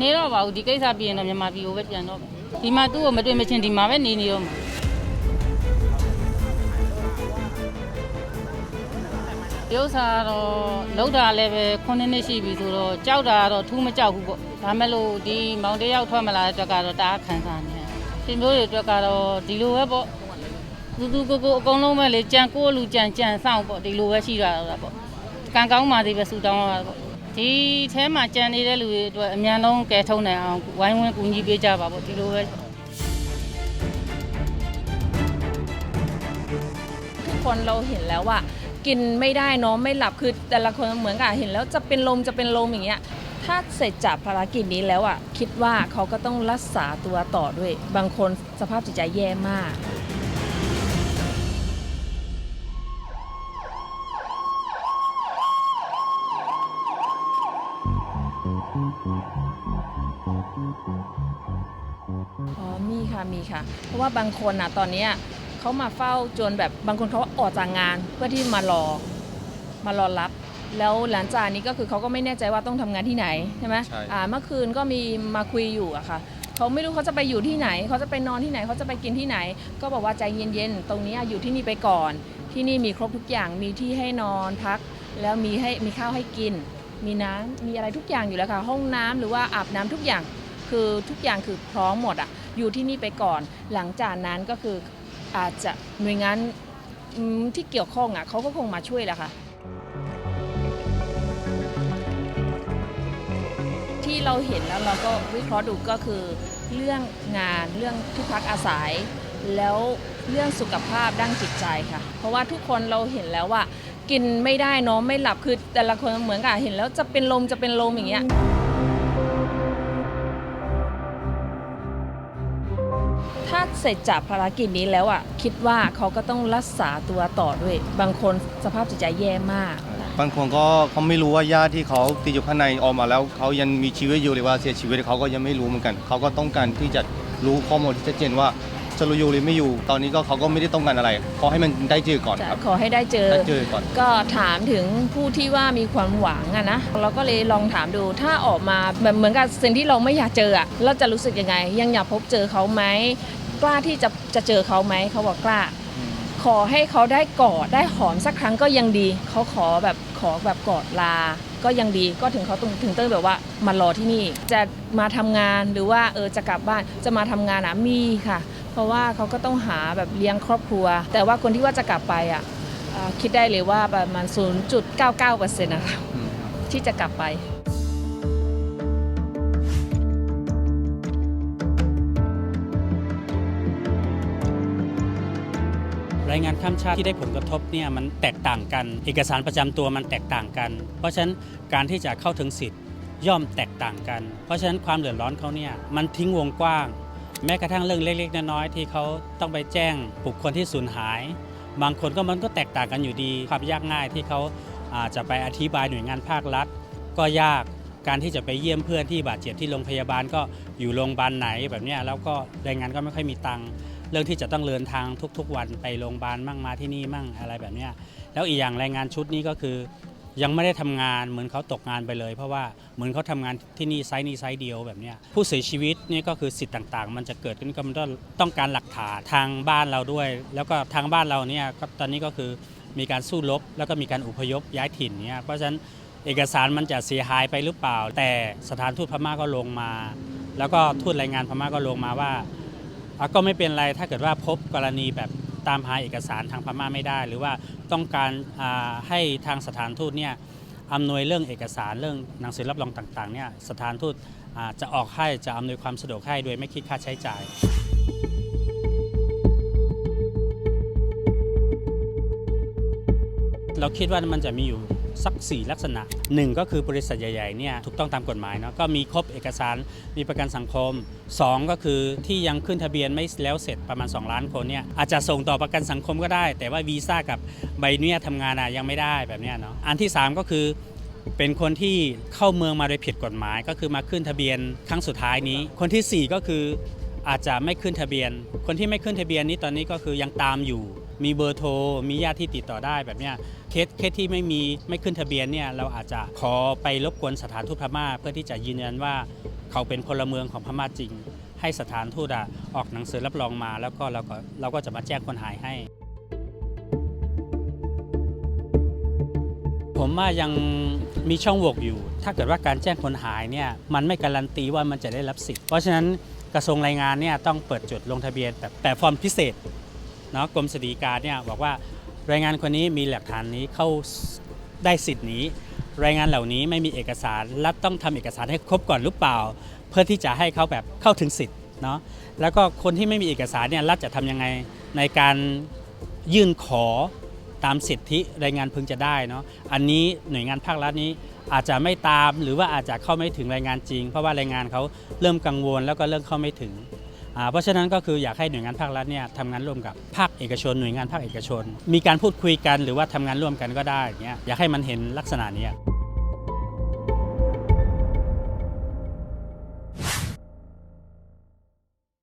နေတော့ပါဘူးဒီကိစ္စပြီးရင်တော့မြန်မာပြည်ကိုပဲပြန်တော့မယ်ဒီမှာသူ့ကိုမတွေ့မချင်းဒီမှာပဲနေနေတော့မှာဒီဥစ္စာကတော့လောက်တာလည်းပဲ9နှစ်ရှိပြီဆိုတော့ကြောက်တာကတော့ထူးမကြောက်ဘူးပေါ့ဒါမဲ့လို့ဒီမောင်တယောက်ထွက်မလာတဲ့အတွက်ကတော့တအားခံစားနေတယ်ရှင်မျိုးတွေအတွက်ကတော့ဒီလိုပဲပေါ့သူသူကိုကိုအကုန်လုံးပဲလေကြံကိုလူကြံကြံဆောင်ပေါ့ဒီလိုပဲရှိတာတော့ပေါ့ကံကောင်းပါသေးပဲဆူတောင်းရတာပေါ့ ဒီအဲမှာကြံနေတဲ့လူတွေအတွက်အများဆုံးကယ်ထုတ်နိုင်အောင်ဝိုင်းဝန်းကူညီပေးကြပါပေါ့ဒီလိုပဲ ทุกคนเราเห็นแล้วว่ากินไม่ได้นอนไม่หลับคือแต่ละคนเหมือนกับเห็นแล้วจะเป็นลมจะเป็นลมอย่างเงี้ยถ้าเสร็จจากภารกิจนี้แล้วอ่ะคิดว่าเขาก็ต้องรักษาตัวต่อด้วย บางคนสภาพจิตใจแย่มาก อ๋อมีค่ะมีค่ะ เพราะว่าบางคนอะตอนเนี้ยเขามาเฝ้าจนแบบบางคนเขาออกจากงานเพื่อที่มารอมารอรับ แล้วหลังจากนี้ก็คือเขาก็ไม่แน่ใจว่าต้องทำงานที่ไหนใช่ไหมใช่ อ่าเมื่อคืนก็มีมาคุยอยู่อะค่ะเขาไม่รู้เขาจะไปอยู่ที่ไหนเขาจะไปนอนที่ไหนเขาจะไปกินที่ไหน ก็บอกว่าใจเย็นๆตรงนี้อยู่ที่นี่ไปก่อน ที่นี่มีครบทุกอย่างมีที่ให้นอนพัก แล้วมีให้มีข้าวให้กิน มีน้ำมีอะไรทุกอย่างอยู่แล้วค่ะ ห้องน้ำหรือว่าอาบน้ำทุกอย่างคือทุกอย่างคือพร้อมหมดอะอยู่ที่นี่ไปก่อน หลังจากนั้นก็คืออาจจะหน่วยงานที่เกี่ยวข้องอะเขาก็คงมาช่วยแหละค่ะ ที่เราเห็นแล้วเราก็วิเคราะห์ดูก็คือ เรื่องงานเรื่องที่พักอาศัย แล้วเรื่องสุขภาพด้านจิตใจค่ะ เพราะว่าทุกคนเราเห็นแล้วว่า กินไม่ได้นอนไม่หลับคือแต่ละคนเหมือนกับเห็นแล้วจะเป็นลมจะเป็นลมอย่างเงี้ยถ้าเสร็จจากภารกิจนี้แล้วอะคิดว่าเขาก็ต้องรักษาตัวต่อด้วย บางคนสภาพจิตใจแย่มากบางคนก็เขาไม่รู้ว่าญาติที่เขาติดอยู่ข้างในออกมาแล้วเขายังมีชีวิตอยู่หรือว่าเสียชีวิตเขาก็ยังไม่รู้เหมือนกัน เขาก็ต้องการที่จะรู้ข้อมูลที่ชัดเจนว่า จะรู้อยู่หรือไม่อยู่ ตอนนี้ก็เขาก็ไม่ได้ต้องการอะไรขอให้มันได้เจอก่อนจะครับ ขอให้ได้เจอ ได้เจอก่อน ก็ถามถึงผู้ที่ว่ามีความหวังอะนะเราก็เลยลองถามดูถ้าออกมาแบบเหมือนกับสิ่งที่เราไม่อยากเจออะเราจะรู้สึกยังไง ยังอยากพบเจอเขาไหมกล้าที่จะจะเจอเขาไหมเขาบอกกล้า ขอให้เขาได้กอดได้หอมสักครั้งก็ยังดี เขาขอแบบขอแบบกอดลา ก็ยังดีก็ถึงเขาถึงเต้ยแบบว่ามารอที่นี่ จะมาทำงานหรือว่าเออจะกลับบ้านจะมาทำงานอะมีค่ะ เพราะว่าเขาก็ต้องหาแบบเลี้ยงครอบครัว แต่ว่าคนที่ว่าจะกลับไปอะอ่าคิดได้เลยว่าประมาณ 0.99%นะคะอืมที่จะกลับไปรายงานข้ามชาติที่ได้ผลกระทบเนี่ยมันแตกต่างกัน เอกสารประจำตัวมันแตกต่างกัน เพราะฉะนั้นการที่จะเข้าถึงสิทธิ์ย่อมแตกต่างกัน เพราะฉะนั้นความเดือดร้อนเขาเนี่ยมันทิ้งวงกว้าง แม้กระทั่งเรื่องเล็ก ๆ น้อยๆที่เขาต้องไปแจ้งบุคคลที่สูญหาย บางคนก็มันก็แตกต่างกันอยู่ดีความยากง่ายที่เขาอาจจะไปอธิบายหน่วยงานภาครัฐ ก็ยากการที่จะไปเยี่ยมเพื่อนที่บาดเจ็บที่โรงพยาบาลก็อยู่โรงพยาบาลไหนแบบนี้แล้วก็แรงงานก็ไม่ค่อยมีตังค์เรื่องที่จะต้องเดินทางทุกๆ วันไปโรงพยาบาลมั่งมาที่นี่มั่งอะไรแบบนี้แล้วอีกอย่างแรงงานชุดนี้ก็คือ ยังไม่ได้ทำงานเหมือนเขาตกงานไปเลย เพราะว่าเหมือนเขาทำงานที่นี่ไซส์นี้ไซส์เดียวแบบนี้ผู้เสียชีวิตนี่ก็คือสิทธิ์ต่างๆ มันจะเกิดขึ้นก็มันต้องต้องการหลักฐานทางบ้านเราด้วย แล้วก็ทางบ้านเราเนี่ยตอนนี้ก็คือมีการสู้รบแล้วก็มีการอพยพย้ายถิ่นเนี่ยเพราะฉะนั้นเอกสารมันจะเสียหายไปหรือเปล่า แต่สถานทูตพม่าก็ลงมา แล้วก็ทูตแรงงานพม่าก็ลงมาว่าก็ไม่เป็นไรถ้าเกิดว่าพบกรณีแบบ ตามหาเอกสารทางพม่าไม่ได้ หรือว่าต้องการให้ทางสถานทูตเนี่ยอำนวยเรื่องเอกสารเรื่องหนังสือรับรองต่างๆเนี่ยสถานทูตจะออกให้จะอำนวยความสะดวกให้โดยไม่คิดค่าใช้จ่ายเราคิดว่ามันจะมีอยู่ สัก 4 ลักษณะหนึ่งก็คือบริษัทใหญ่ๆเนี่ยถูกต้องตามกฎหมายเนาะก็มีครบเอกสารมีประกันสังคม 2 ก็คือที่ยังขึ้นทะเบียนไม่แล้วเสร็จประมาณ 2 ล้านคนเนี่ยอาจจะส่งต่อประกันสังคมก็ได้ แต่ว่าวีซ่ากับใบอนุญาตทำงานอะยังไม่ได้แบบเนี้ยเนาะอันที่ 3 ก็คือเป็นคนที่เข้าเมืองมาโดยผิดกฎหมาย ก็คือมาขึ้นทะเบียนครั้งสุดท้ายนี้ คนทีสี่4 ก็คืออาจจะไม่ขึ้นทะเบียน คนที่ไม่ขึ้นทะเบียนนี้ตอนนี้ก็คือยังตามอยู่ มีเบอร์โทร มีญาติที่ติดต่อได้แบบเนี้ยเคสเคสที่ไม่มีไม่ขึ้นทะเบียนเนี่ยเราอาจจะขอไปรบกวนสถานทูตพม่า เพื่อที่จะยืนยันว่าเขาเป็นพลเมืองของพม่าจริง ให้สถานทูตอออกหนังสือรับรองมา แล้วก็เราก็เราก็จะมาแจ้งคนหายให้ ผมว่ายังมีช่องโหว่อยู่ ถ้าเกิดว่าการแจ้งคนหายเนี่ยมันไม่การันตีว่ามันจะได้รับสิทธิ์เพราะฉะนั้นกระทรวงแรงงานเนี่ยต้องเปิดจุดลงทะเบียนแบบแบบฟอร์มพิเศษ เนาะกรมสวัสดิการเนี่ยบอกว่าแรงงานคนนี้มีหลักฐานนี้เข้าได้สิทธิ์นี้ แรงงานเหล่านี้ไม่มีเอกสารรัฐต้องทำเอกสารให้ครบก่อนหรือเปล่า เพื่อที่จะให้เขาแบบเข้าถึงสิทธิ์เนาะแล้วก็คนที่ไม่มีเอกสารเนี่ยรัฐจะทำยังไงในการยื่นขอตามสิทธิแรงงานพึงจะได้เนาะอันนี้หน่วยงานภาครัฐนี้อาจจะไม่ตามหรือว่าอาจจะเข้าไม่ถึงแรงงานจริง เพราะว่าแรงงานเขาเริ่มกังวลแล้วก็เริ่มเข้าไม่ถึง เพราะฉะนั้นก็คืออยากให้หน่วยงานภาครัฐเนี่ยทำงานร่วมกับภาคเอกชน หน่วยงานภาคเอกชน มีการพูดคุยกันหรือว่าทำงานร่วมกันก็ได้อย่างเงี้ยอยากให้มันเห็นลักษณะเนี้ย